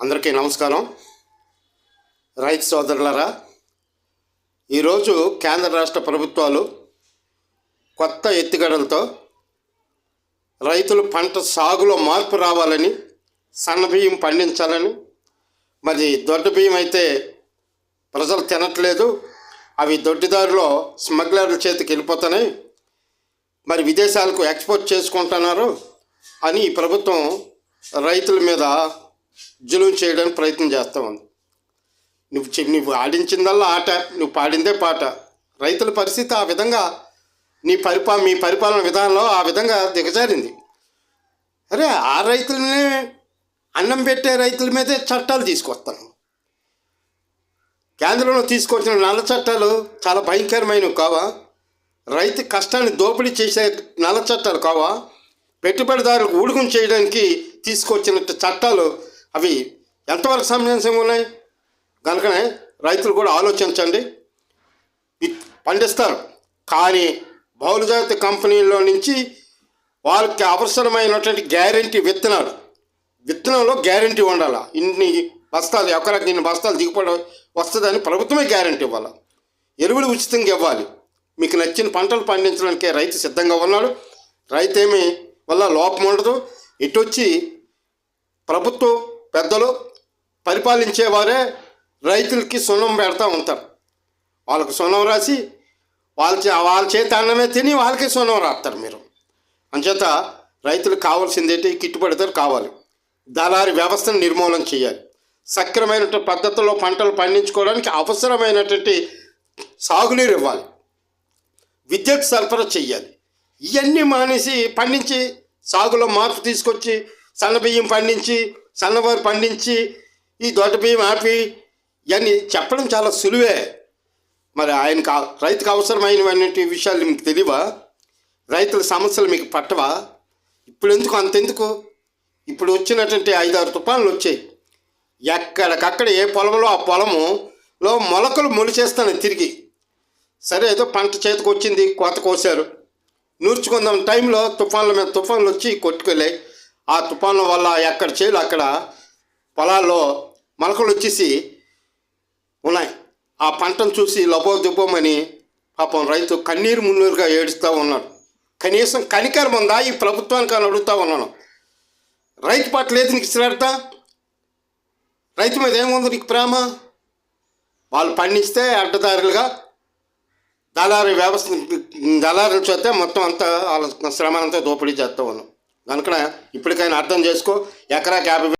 అందరికీ నమస్కారం. రైతు సోదరులారా ఈరోజు కేంద్ర రాష్ట్ర ప్రభుత్వాలు కొత్త ఎత్తుగడలతో రైతులు పంట సాగులో మార్పు రావాలని సన్న బియ్యం పండించాలని మరి దొడ్డ బియ్యం అయితే ప్రజలు తినట్లేదు అవి దొడ్డిదారిలో స్మగ్లర్ల చేతికి వెళ్ళిపోతున్నాయి మరి విదేశాలకు ఎక్స్పోర్ట్ చేసుకుంటున్నారు అని ఈ ప్రభుత్వం రైతుల మీద జులుం చేయడానికి ప్రయత్నం చేస్తూ ఉంది. నువ్వు చె- నువ్వు ఆడించిందల్లా ఆట నువ్వు పాడిందే పాట. రైతుల పరిస్థితి ఆ విధంగా నీ పరిపా మీ పరిపాలన విధానంలో ఆ విధంగా దిగజారింది. అరే ఆ రైతులనే అన్నం పెట్టే రైతుల మీదే చట్టాలు తీసుకొస్తాను. కేంద్రంలో తీసుకొచ్చిన నల్ల చట్టాలు చాలా భయంకరమైనవి కావా? రైతు కష్టాన్ని దోపిడీ చేసే నల్ల చట్టాలు కావా? పెట్టుబడిదారులకు ఊడుకం చేయడానికి తీసుకొచ్చిన చట్టాలు అవి ఎంతవరకు సమంజసంగా ఉన్నాయి? కనుకనే రైతులు కూడా ఆలోచించండి. పండిస్తారు. కానీ బహుళజాతి కంపెనీల్లో నుంచి వాళ్ళకి అవసరమైనటువంటి గ్యారంటీ విత్తనాలు. విత్తనంలో గ్యారంటీ ఉండాలి? ఇన్ని బస్తాలు ఎకరాకి ఇన్ని బస్తాలు దిగుబడి వస్తుందని ప్రభుత్వమే గ్యారంటీ ఇవ్వాలి? ఎరువులు ఉచితంగా ఇవ్వాలి. మీకు నచ్చిన పంటలు పండించడానికి రైతు సిద్ధంగా ఉన్నాడు. రైతు ఏమి వల్ల లోపం ఉండదు. ఇటు వచ్చి ప్రభుత్వం పెద్దలు పరిపాలించేవారే రైతులకి సున్నం పెడతా ఉంటారు. వాళ్ళకి సున్నం రాసి వాళ్ళ చే వాళ్ళ చేతి అన్నమే తిని వాళ్ళకి సున్నం రాస్తారు మీరు. అంచేత రైతులకు కావాల్సింది ఏంటి? గిట్టుబడి ధర కావాలి. దళారి వ్యవస్థను నిర్మూలన చేయాలి. సక్రమైనటువంటి పద్ధతుల్లో పంటలు పండించుకోవడానికి అవసరమైనటువంటి సాగునీరు ఇవ్వాలి. విద్యుత్ సరఫరా చెయ్యాలి ఇవన్నీ మానేసి పండించి సాగులో మార్పు తీసుకొచ్చి సన్నబియ్యం పండించి సన్నవారు పండించి ఈ దొడ్డ బియ్యం ఆపి ఇవన్నీ చెప్పడం చాలా సులువే. మరి ఆయనకు రైతుకు అవసరమైనటువంటి విషయాలు మీకు తెలియవా? రైతుల సమస్యలు మీకు పట్టవా? ఇప్పుడు ఎందుకు అంతెందుకు? ఇప్పుడు వచ్చినటువంటి ఐదారు తుఫాన్లు వచ్చాయి. ఎక్కడికక్కడ ఏ పొలంలో ఆ పొలములో మొలకలు మొలిచేస్తాను తిరిగి. సరే ఏదో పంట చేతికి వచ్చింది కోత కోసారు నూర్చుకుందాం టైంలో తుఫాన్ల మీద తుఫాన్లు వచ్చి కొట్టుకెళ్ళాయి. ఆ తుఫాన్ల వల్ల ఎక్కడ చేయాలి అక్కడ పొలాల్లో మొలకలు వచ్చేసి ఉన్నాయి. ఆ పంటను చూసి లబో పాపం రైతు కన్నీరు మున్నీరుగా ఏడుస్తూ ఉన్నాడు. కనీసం కనికరం ఉందా? ఈ ప్రభుత్వానికి అని అడుగుతూ ఉన్నాను. రైతు పట్ల లేదు నీకు శ్రద్ధ రైతు మీద ఏముంది నీకు ప్రేమ? వాళ్ళు పండిస్తే అడ్డదారులుగా దళారీ వ్యవస్థ దళారుల చేత మొత్తం అంతా వాళ్ళ శ్రమ అంతా దోపిడీ చేస్తూ ఉన్నాం. కనుక ఇప్పటికైనా అర్థం చేసుకో. ఎకరాకి యాభై